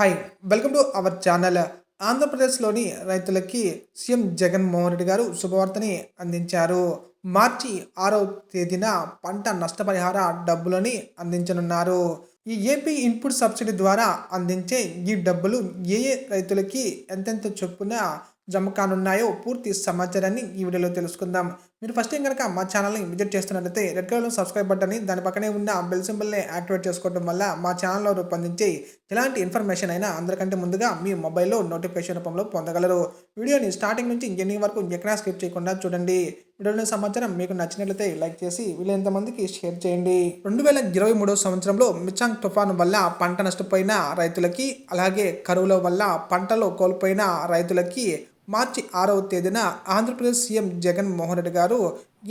Hi welcome to our channel ఆంధ్రప్రదేశ్లోని రైతులకి CM Jaganmohan Reddy గారు శుభవార్తని అందించారు. మార్చి ఆరవ తేదీన పంట నష్టపరిహార డబ్బులని అందించనున్నారు. ఈ ఏపీ ఇన్పుట్ సబ్సిడీ ద్వారా అందించే ఈ డబ్బులు ఏ ఏ రైతులకి ఎంతెంత చొప్పున జమ కానున్నాయో పూర్తి సమాచారాన్ని ఈ వీడియోలో తెలుసుకుందాం. మీరు ఫస్ట్ టైం కనుక మా ఛానల్ని విజిట్ చేస్తున్నట్లయితే రెడ్ కలర్లో సబ్స్క్రైబ్ బటన్ని దాని పక్కనే ఉన్న బెల్ సింబల్ని యాక్టివేట్ చేసుకోవడం వల్ల మా ఛానల్లో రూపొందించే ఎలాంటి ఇన్ఫర్మేషన్ అయినా అందరికంటే ముందుగా మీ మొబైల్లో నోటిఫికేషన్ రూపంలో పొందగలరు. వీడియోని స్టార్టింగ్ నుంచి ఎండింగ్ వరకు ఎక్కడా స్కిప్ చేయకుండా చూడండి. వీడియోలోని సమాచారం మీకు నచ్చినట్లయితే లైక్ చేసి వీళ్ళెంతమందికి షేర్ చేయండి. రెండు వేల ఇరవై మూడో సంవత్సరంలో మిచాంగ్ తుఫాను వల్ల పంట నష్టపోయిన రైతులకి అలాగే కరువుల వల్ల పంటలో కోల్పోయిన రైతులకి మార్చి ఆరవ తేదీన Andhra Pradesh CM Jagan Mohan Reddy garu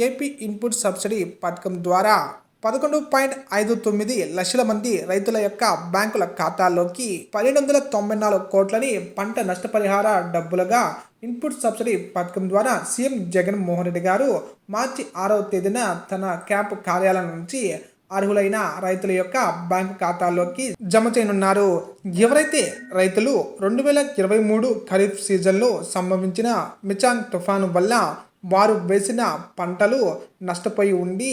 AP input subsidy పథకం ద్వారా పదకొండు పాయింట్ ఐదు తొమ్మిది లక్షల మంది రైతుల యొక్క బ్యాంకుల ఖాతాల్లోకి పన్నెండు వందల తొంభై నాలుగు కోట్లని పంట నష్టపరిహార డబ్బులుగా ఇన్పుట్ సబ్సిడీ పథకం ద్వారా సీఎం జగన్మోహన్ రెడ్డి గారు మార్చి ఆరవ తేదీన తన క్యాంపు కార్యాలయం నుంచి అర్హులైన రైతుల యొక్క బ్యాంకు ఖాతాల్లోకి జమ చేయనున్నారు. ఎవరైతే రైతులు రెండు వేల ఇరవై మూడు ఖరీఫ్ సీజన్లో సంభవించిన మిచాంగ్ తుఫాను వల్ల వారు వేసిన పంటలు నష్టపోయి ఉండి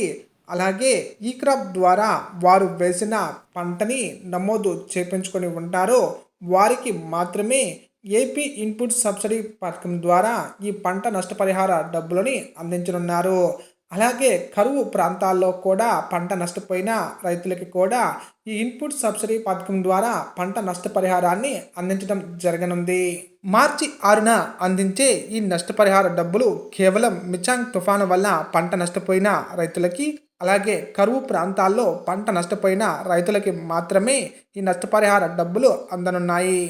అలాగే ఈ క్రాప్ ద్వారా వారు వేసిన పంటని నమోదు చేపించుకొని ఉంటారో వారికి మాత్రమే ఏపీ ఇన్పుట్ సబ్సిడీ పథకం ద్వారా ఈ పంట నష్టపరిహార డబ్బులని అందించనున్నారు. అలాగే కరువు ప్రాంతాల్లో కూడా పంట నష్టపోయిన రైతులకి కూడా ఈ ఇన్పుట్ సబ్సిడీ పథకం ద్వారా పంట నష్టపరిహారాన్ని అందించడం జరగనుంది. మార్చి ఆరున అందించే ఈ నష్టపరిహార డబ్బులు కేవలం మిచాంగ్ తుఫాను వల్ల పంట నష్టపోయిన రైతులకి అలాగే కరువు ప్రాంతాల్లో పంట నష్టపోయిన రైతులకి మాత్రమే ఈ నష్టపరిహార డబ్బులు అందనున్నాయి.